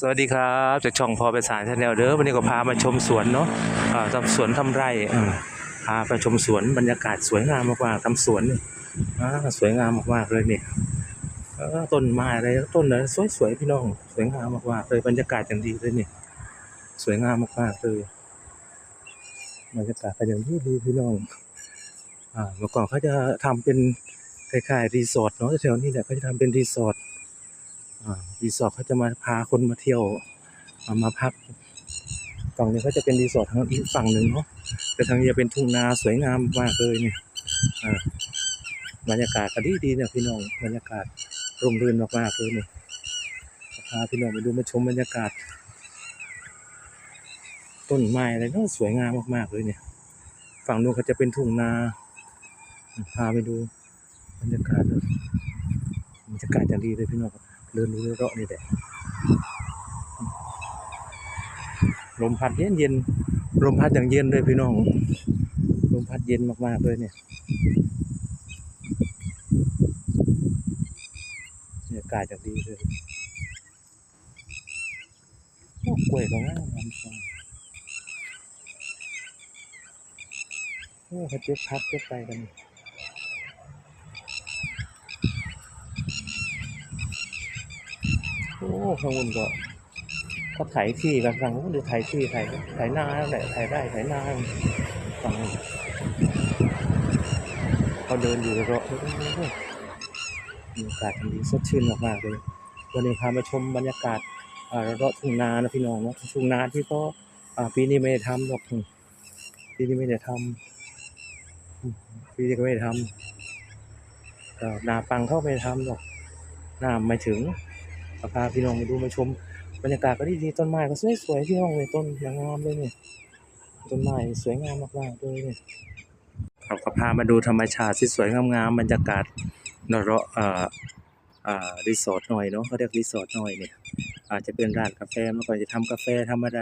สวัสดีครับจากช่องพอไปสารชาแนลเด้อวันนี้ก็พามาชมสวนเนาะทำสวนทำไร่พาไปชมสวนบรรยากาศสวยงามมากๆทำสวนสวยงามมากๆเลยเนี่เออต้นไม้อะไรต้นอะไรสวยๆพี่น้องสวยงามมากๆเลยบรรยากาศอย่างดีเลยเนี่ยสวยงามมากๆเลยบรรยากาศเป็นอย่างที่ดีพี่น้องอ่าเมื่อก่อนเขาจะทำเป็นคล้ายๆรีสอร์ทเนาะแถวนี้แหละเขาจะทำเป็นรีสอร์ท รีสอร์ทเขาจะมาพาคนมาเที่ยวมาพักฝั่งนี้ก็จะเป็นรีสอร์ททางอีกฝั่งหนึ่งเนาะแต่ทางนี้จะเป็นทุ่งนาสวยงามมากเลยเนี่ยอ่าบรรยากาศก็ดีดีเนี่ยพี่น้องบรรยากาศร่มรื่นมากๆเลยเนี่ยพาพี่น้องไปดูมาชมบรรยากาศ ต้นไม้อะไรเนาะสวยงามมากๆเลยเนี่ย ฝั่งนู้นก็จะเป็นทุ่งนาพาไปดูบรรยากาศบรรยากาศอย่างดีเลยพี่น้อง เดินดูเราะๆนี่แหละลมพัดเย็นเย็นๆลมพัดอย่างเย็นเลยพี่น้องลมพัดเย็นมากๆเลยเนี่ยบรรยากาศอย่างดีเลยโอ้กล้วยก็งามงามจังโอ้เขาเจ็บพักเจ็บไปกัน อ้ข้างบนก็เขาไถที่กันฝั่งนู้นหรือไถที่ไถไถนาแล้วแหละไถไร่ไถนาฝั่งเขาเดินอยู่รอบรรยากาศดีสดชื่นมากๆเลยวันนี้พามาชมบรรยากาศรอบทุ่งนานะพี่น้องเนาะทุ่งนาที่ก็ปีนี้ไม่ได้ทำหรอกปีนี้ไม่ได้ทำปีนี้ก็ไม่ได้ทำนาปังเข้าไม่ได้ทำหรอกน้ำไม่ถึง ก็พาพี่น้องมาดูมาชม บรรยากาศก็ดีดีต้นไม้ก็สวยๆพี่น้องเลยต้นอย่างงามเลยเนี่ยต้นไม้สวยงามมากๆเลยเนี่ยเราก็พามาดูธรรมชาติที่สวยงามๆบรรยากาศนรเอ่ออ่ารีสอร์ทหน่อยเนาะเขาเรียกรีสอร์ทหน่อยเนี่ยอาจจะเป็นร้านกาแฟเมื่อก่อนจะทำกาแฟทำอะไร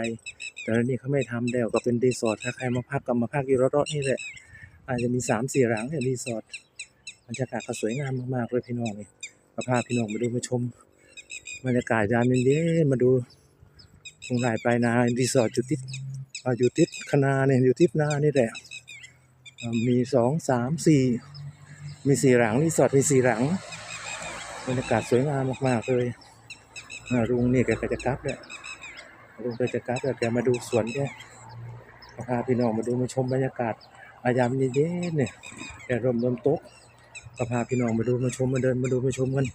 แต่ตอนนี้เขาไม่ทำแล้วก็เป็นรีสอร์ทถ้าใครมาพักก็มาพักอยู่รอบๆนี่แหละอาจจะมีสามสี่หลังเนี่ยรีสอร์ทบรรยากาศก็สวยงามมากๆเลยพี่น้องเนี่ยก็พาพี่น้องมาดูมาชม บรรยากาศยามเย็นๆมาดูตรงไหนไปลายนารีสอร์ทอยู่ติดอยู่ติดคณาเนี่ยอยู่ติดนานี่แหละมีสองสามสี่มีสี่หลังรีสอร์ทมีสี่หลังบรรยากาศสวยงามมากๆเลยอาลุงนี่แกจะกลับเนี่ยลุงแกจะกลับแล้วแกมาดูสวนแกพาพี่น้องมาดูมาชมบรรยากาศอายามเย็นๆเนี่ยแดดร่มลมตก ก็พาพี่น้องมาดูมาชมมาเดินมาดูมาชมกัน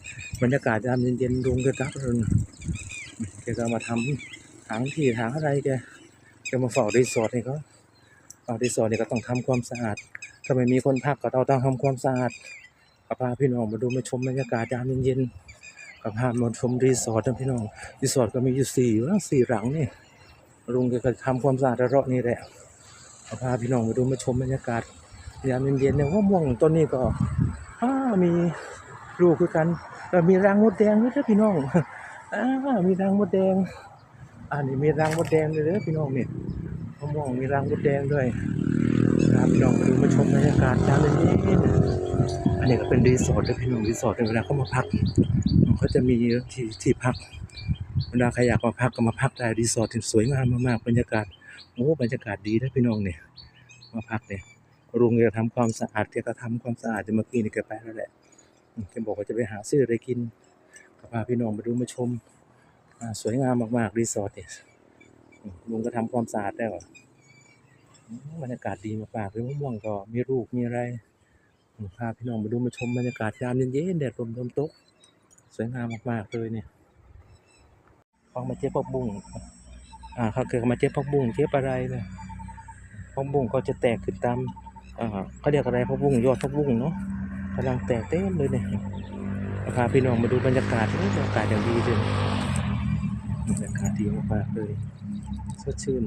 บรรยากาศยามเย็นๆลุงแกกลับแล้วนะแกก็มาทำถางที่ถางอะไรแกแกมาเฝ้ารีสอร์ทนี่เขาเฝ้ารีสอร์ทนี่ก็ต้องทำความสะอาดถ้าไม่มีคนพักก็ต้องต้องทำความสะอาดก็พาพี่น้องมาดูมาชมบรรยากาศยามเย็นๆก็พามาชมรีสอร์ทนะพี่น้องรีสอร์ทก็มีอยู่สี่หลังสี่หลังนี่ลุงแกก็ทำความสะอาดรอบๆนี่แหละก็พาพี่น้องมาดูมาชมบรรยากาศยามเย็นๆเนี่ยว่าม่วงต้นนี้ก็ อ้ามีลูกคือกันแล้วมีรังมดแดงด้วยพี่น้องอ่ามีรังมดแดงอันนี้มีรังมดแดงเลยเด้อพี่น้องเนี่ยมม่วงมีรังมดแดงด้วยครับพี่น้องมาดูมาชมบรรยากาศยามเย็นอันนี้ก็เป็นรีสอร์ทเด้อพี่น้องรีสอร์ทเวลาเขามาพักเขาจะมีที่ที่พักเวลาใครอยากมาพักก็มาพักได้รีสอร์ทที่สวยงามมากๆบรรยากาศโอ้บรรยากาศดีนะพี่น้องเนี่ยมาพักเนี่ย ลุงแกทำความสะอาดแกก็ทำความสะอาดเมื่อกี้นี่แกไปแล้วแหละแกบอกว่าจะไปหาซื้ออะไรกินก็พาพี่น้องมาดูมาชมสวยงามมากๆรีสอร์ทเนี่ยลุงก็ทำความสะอาดแล้วอืมบรรยากาศดีมากๆเลยมะม่วงก็มีลูกมีอะไรพาพี่น้องมาดูมาชมบรรยากาศยามเย็นๆแดดลมลมตกสวยงามมากๆเลยเนี่ยฟังมาเจ็บพักบุ้งอ่าเขาเกิดมาเจ็บพักบุ้งเจ็บอะไรเนี่ยพักบุ้งก็จะแตกขึ้นตาม เขาเรียกอะไรพักบุ้งยอดพักบุ้งเนาะกำลังแตกเต็มเลยเนี่ยพาพี่น้องมาดูบรรยากาศบรรยากาศอย่างดีเลยบรรยากาศดีมากๆเลยสดชื่น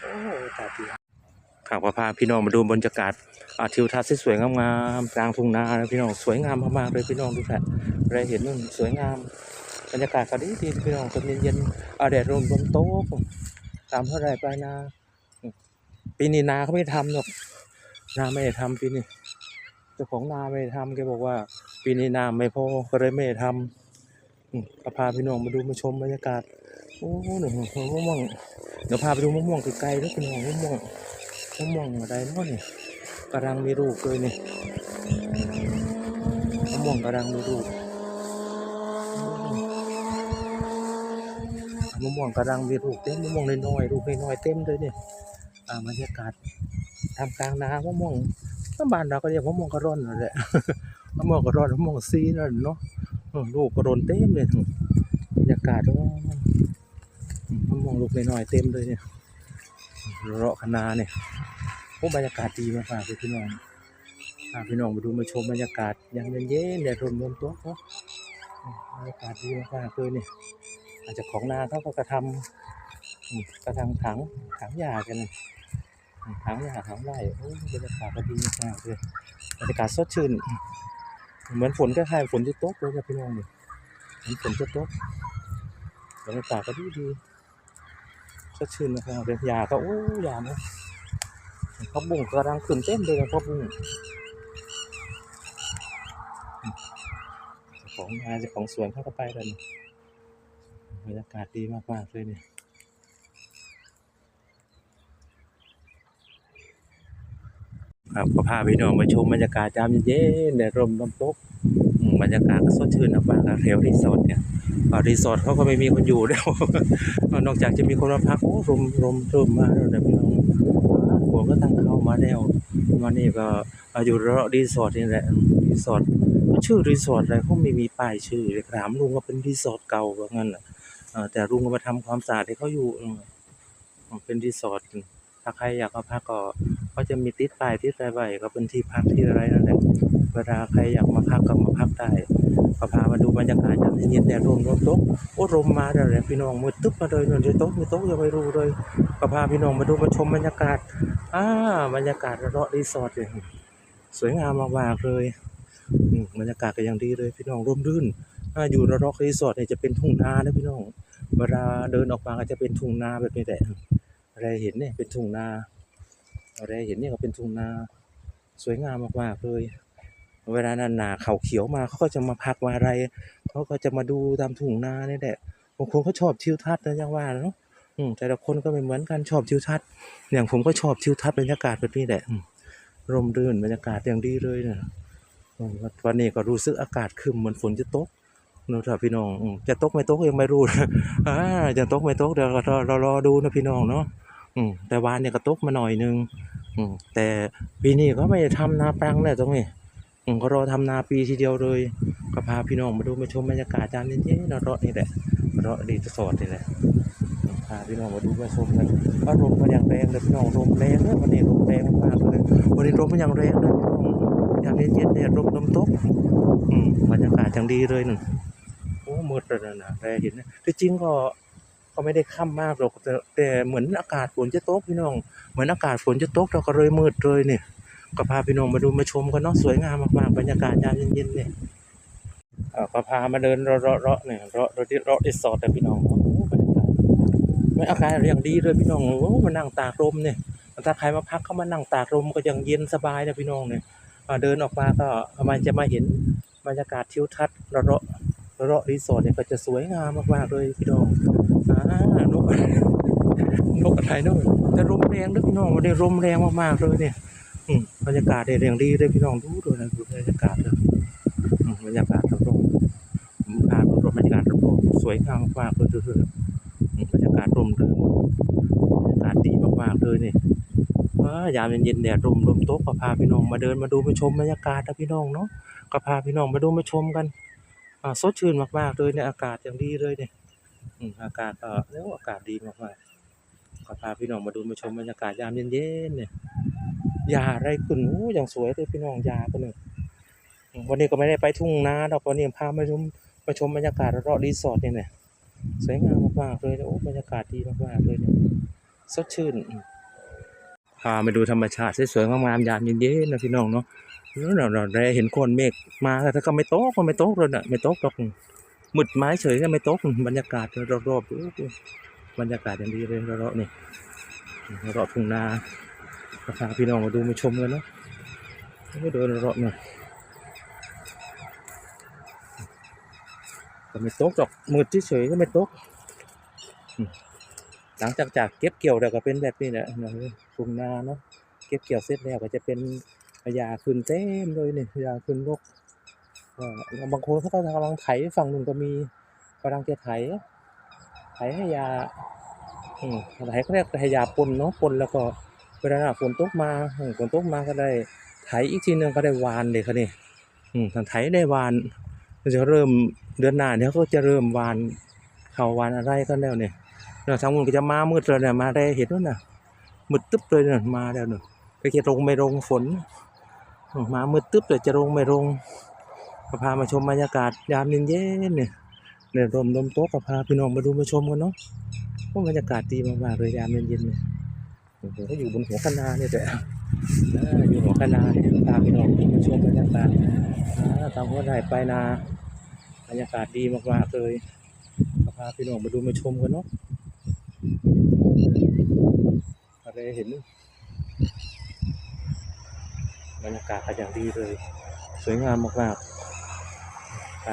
โอ้บรรยาดีครับก็พาพี่น้องมาดูบรรยากาศอาทิวทัศน์ที่สวยงามๆกลางทุ่งนาพี่น้องสวยงามมากๆเลยพี่น้องดูแลอะไรเห็นนู่นสวยงาม บรรยากาศก็ดีดีพี่น้องตอนเย็นๆอาแดดร่มลมโต๊ะตามเท่าไรปลายนา ปีนี้นาเขาไม่ทำหรอก นาไม่ได้ทำปีนี้เจ้าของนาไม่ได้ทำแกบอกว่า ปีนี้น้ำไม่พอก็เลยไม่ได้ทำอืมก็พาพี่น้องมาดูมาชมบรรยากาศโอ้หนูมะม่วงเดี๋ยวพาไปดูมะม่วงไกลๆแล้วพี่น้องมะม่วงมะม่วงอะไรเนาะนี่กำลังมีลูกเลยนี่มะม่วงกำลังมีลูก มะม่วงกำลังมีลูกเต็มมะม่วงน้อยๆลูกน้อยๆเต็มเลยเนี่ยอ่าบรรยากาศทำกลางนามะม่วงถ้าบ้านเราก็เรียกมะม่วงกระร่อนนั่นแหละมะม่วงกระร่อนมะม่วงซีนั่นเนาะลูกกระร่อนเต็มเลยบรรยากาศมะม่วงลูกน้อยๆเต็มเลยเนี่ยเราะคณาเนี่ยโอ้บรรยากาศดีมากๆเลยพี่น้องพาพี่น้องมาดูมาชมบรรยากาศยังเย็นๆแดดร่มลมตัวเนาะอืมบรรยากาศดีมากเลยเนี่ย อาจจะของนาเขาก็กระทำกระทำถังถังหญ้ากันถังหญ้าถังไร่โอ้บรรยากาศก็ดีมากเลยบรรยากาศสดชื่น เหมือนฝนก็คล้ายฝนจะตกเลยนะพี่น้องเนี่ยเหมือนฝนจะตกบรรยากาศก็ดีดีสดชื่นนะครับเป็นยาก็โอ้ยาเนาะข้าวบุ้งกำลังขึ้นเต้นเลยนะข้าวบุ้งจ้าของงานจ้าของสวนเข้าก็ไปกัน บรรยากาศดีมากๆเลยเนี่ยครับก็พาพี่น้องมาชมบรรยากาศยามเย็นๆแดดร่มลมตกบรรยากาศก็สดชื่นมากๆนะเทลรีสอร์ทเนี่ยรีสอร์ทเขาก็ไม่มีคนอยู่แล้วนอกจากจะมีคนมาพักโอ้ลมลมร่มมาแล้วนะพี่น้องฝนก็ตั้งเข้ามาแล้ววันนี้ก็อยู่ระรีสอร์ทนี่แหละรีสอร์ทชื่อรีสอร์ทอะไรเขาไม่มีป้ายชื่อเลยถามลุงว่าเป็นรีสอร์ทเก่าว่างั้นน่ะ แต่ลุงก็มาทำความสะอาดให้เขาอยู่เป็นรีสอร์ทถ้าใครอยากมาพักก็เขาจะมีติดป้ายติดอะไรไว้ก็เป็นที่พักที่อะไรนั่นแหละเวลาใครอยากมาพักก็มาพักได้ก็พามาดูบรรยากาศยามเย็นแดดร่มลมตกโอ้ลมมาแล้วแหละพี่น้องมืดตึ๊บมาเลยนนจะตกไม่ตกยังไม่รู้เลยก็พาพี่น้องมาดูมาชมบรรยากาศอ่าบรรยากาศระเราะรีสอร์ทเนี่ยสวยงามมากๆเลยบรรยากาศก็ยังดีเลยพี่น้องร่มรื่น อ่าอยู่ระราะรีสอร์ทเนี่ยจะเป็นทุ่งนานะพี่น้อง เวลาเดินออกมาก็จะเป็นทุ่งนาแบบนี้แหละอะไรเห็นเนี่ยเป็นทุ่งนาอะไรเห็นเนี่ยก็เป็นทุ่งนา สวยงามมากๆเลย เวลานั้นาเขาเขียวมาเขาก็จะมาพักมาอะไรเขาก็จะมาดูตามทุ่งนาเนี่ยแหละบางคนเขาชอบทิวทัศน์นะยังว่าเนาะแต่ละคนก็ไม่เหมือนกันชอบทิวทัศน์อย่างผมก็ชอบทิวทัศน์บรรยากาศแบบนี้แหละอืมร่มรื่นบรรยากาศอย่างดีเลยนะวันนี้ก็รู้สึกอากาศคึมเหมือนฝนจะตก เนอะพี่น้องจะตกไม่ตกยังไม่รู้อ่าจะตกไม่ตกเดี๋ยวเรารอดูนะพี่น้องเนาะอืมแต่วานเนี่ยก็ตกมาหน่อยนึงอืมแต่ปีนี้ก็ไม่ทำนาแปรังเลยตรงนี้ผมก็รอทำนาปีทีเดียวเลยก็พาพี่น้องมาดูมาชมบรรยากาศจานเย็นๆนะเราะนี่แหละเราะดีสอดนี่แหละพาพี่น้องมาดูมาชมกันว่าลมมันอย่างแรงเลยพี่น้องลมแรงเลยวันนี้ลมแรงมากเลยวันนี้ลมมันอย่างแรงเลยพี่น้องยามเย็นๆเนี่ยลมลมตกอืมบรรยากาศอย่างดีเลยนั่นโอ้ มืดเลยนะนะแต่เห็นที่จริงก็ก็ไม่ได้ค่ำมากหรอกแต่แต่เหมือนอากาศฝนจะตกพี่น้อง เหมือนอากาศฝนจะตกเราก็เลยมืดเลยเนี่ยก็พาพี่น้องมาดูมาชมกันเนาะสวยงามมากๆบรรยากาศยามเย็นๆเนี่ยก็พามาเดินเลาะๆๆเนี่ยเลาะเลาะที่เลาะรีสอร์ทแต่พี่น้องโอ้บรรยากาศไม่อากาศอย่างดีเลยพี่น้องโอ้มานั่งตากลมเนี่ยถ้าใครมาพักเข้ามานั่งตากลมก็ยังเย็นสบายนะพี่น้องเนี่ยเดินออกมาก็มันจะมาเห็นบรรยากาศทิวทัศน์เลาะ เลาะรีสอร์ทเนี่ยก็จะสวยงามมากๆเลยพี่น้องอ่านกนกอะไรเนาะแต่ลมแรงนะพี่น้องมันได้ลมแรงมากๆเลยเนี่ยอืมบรรยากาศเนี่ยอย่างดีเลยพี่น้องดูดูนะดูบรรยากาศเลยอืมบรรยากาศรอบๆผมพาดูบรรยากาศรอบๆสวยงามมากๆเลยดูดูอืมบรรยากาศร่มรื่นบรรยากาศดีมากๆเลยเนี่ว้ายามเย็นๆแดดร่มลมโตกก็พาพี่น้องมาเดินมาดูมาชมบรรยากาศนะพี่น้องเนาะก็พาพี่น้องมาดูมาชมกัน สดชื่นมากๆเลยเนี่ยอากาศอย่างดีเลยเนี่ยอืมอากาศก็แล้วอากาศดีมากๆก็พาพี่น้องมาดูมาชมบรรยากาศยามเย็นๆเนี่ยยาไรขึ้นโอ้อย่างสวยเลยพี่น้องยาก็หนึ่งวันนี้ก็ไม่ได้ไปทุ่งนาดอกวันนี้พามาชมมาชมบรรยากาศรอบรีสอร์ทเนี่ยเนี่ยสวยงามมากๆเลยโอ้บรรยากาศดีมากๆเลยเนี่ยสดชื่น พามาดูธรรมชาติสวยๆงามๆยามเย็นๆนะพี่น้องเนาะแล้วเราเราได้เห็นคนเมฆมาแต่ถ้าก็ไม่ตกก็ไม่ตกเลยน่ะไม่ตกหรอกมืดไม้เฉยก็ไม่ตกบรรยากาศรอบๆบรรยากาศอย่างดีเลยรอบๆนี่รอบทุ่งนาพาพี่น้องมาดูมาชมกันเนาะไม่เดินเลาะหน่อยก็ไม่ตกจอกมืดเฉยก็ไม่ตกหลังจากจากเก็บเกี่ยวแล้วก็เป็นแบบนี้แหละนะ ทุ่งนาเนาะเก็บเกี่ยวเสร็จแล้วก็จะเป็นพญาขึ้นเต็มเลยนี่พญาขึ้นรกบางคนเขาก็กำลังไถฝั่งนู้นก็มีกำลังจะไถไถให้ยาไถเขาเรียกให้ยาปนเนาะปนแล้วก็เวลาหน้าฝนตกมาฝนตกมาก็ได้ไถอีกทีหนึงก็ได้วานเลยครับนี่อืมถ้าไถได้วานจะเริ่มเดือนหน้าเนี่ยก็จะเริ่มวานเขาวานอะไรกันแล้วเนี่ยแล้วทางนู้นก็จะมามืดเลยเนี่ยมาได้เห็นแล้วนะ มืดตึ๊บเลยเนี่ยมาแล้วเนี่ยไปเกลงไม่ลงฝนอืมมามืดตึ๊บเลยจะลงไม่ลงก็พามาชมบรรยากาศยามเย็นๆเนี่ยเนี่ยลมลมโต๊ะก็พาพี่น้องมาดูมาชมกันเนาะโอ้บรรยากาศดีมากๆเลยยามเย็นๆเนี่ยโอ้โหก็อยู่บนหัวคะนาเนี่ยแต่อ่าอยู่หัวคะนาเนี่ยพาพี่น้องมาชมบรรยากาศตามหัวไร่ไปนาบรรยากาศดีมากๆเลยก็พาพี่น้องมาดูมาชมกันเนาะ อะไรเห็นบรรยากาศก็อย่างดีเลย สวยงามมากๆไป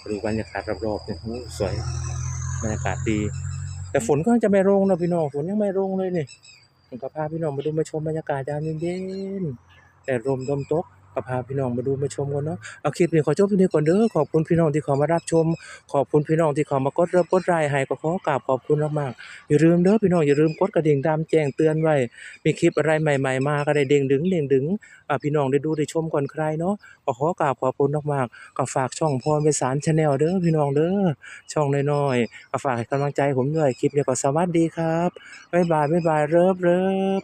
มาดูบรรยากาศรอบๆเนี่ยโอ้สวยบรรยากาศดี แต่ฝนก็จะไม่ลงนะพี่น้องฝนยังไม่ลงเลยนี่ผมก็พาพี่น้องมาดูมาชมบรรยากาศยามเย็นๆแต่ลมลมตก ก็พาพี่น้องมาดูมาชมกันเนาะเอาคลิปนี้ขอจบที่นี่ก่อนเด้อขอบคุณพี่น้องที่เข้ามารับชม ขอบคุณพี่น้องที่เข้ามากดเริ่มกดไลค์ให้ก็ขอกราบขอบคุณมากๆอย่าลืมเด้อพี่น้องอย่าลืมกดกระดิ่งตามแจ้งเตือนไว้มีคลิปอะไรใหม่ ๆ มาก็ได้เด้งดึงเด้งดึงอ่าพี่น้องได้ดูได้ชมก่อนใครเนาะก็ขอกราบขอบคุณมากๆก็ฝากช่องพรไปสารชาแนลเด้อพี่น้องเด้อช่องน้อยๆก็ฝากให้กำลังใจผมด้วยคลิปนี้ก็สวัสดีครับบ๊ายบายบ๊ายบายเริบเริบ